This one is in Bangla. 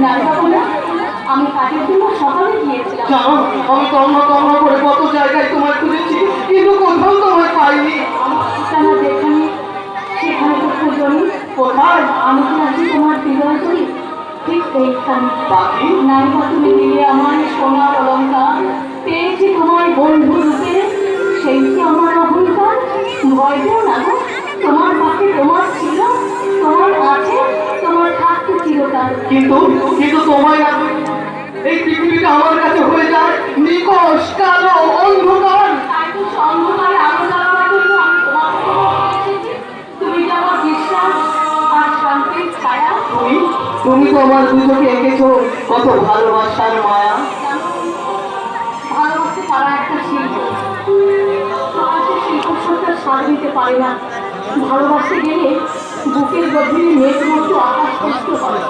না আমি কাজের জন্য গিয়েছিলাম। আমি কর্ম কর্ম করে কত জায়গায় তোমায় খুঁজেছি কিন্তু কোথাও তোমায় পাইনি। আমি আছি তোমার ঠিক তুমি আমার পেয়েছি তোমার বন্ধু সেই কি আমার অহংকার ভয় না। কিন্তু কিন্তু তোমায় না এই পৃথিবীটা আমার কাছে হয়ে যায় নিকশ কালো অন্ধকার। অন্ধকারে আলো জ্বালানোর জন্য আমি তোমাকে তুমি যে আমার বিশ্বাস আর শান্তির ছায়া তুমি তুমি তো আমার দুজকে এঁকেছো কত ভালোবাসার মায়া। ভালোবাসতে পারা একটা শিল্প। সমাজের শিল্প সত্তার সার দিতে পারে না। ভালোবাসতে গেলে বুকের গভীরে মেঘ মতো আকাশ কষ্ট হয়।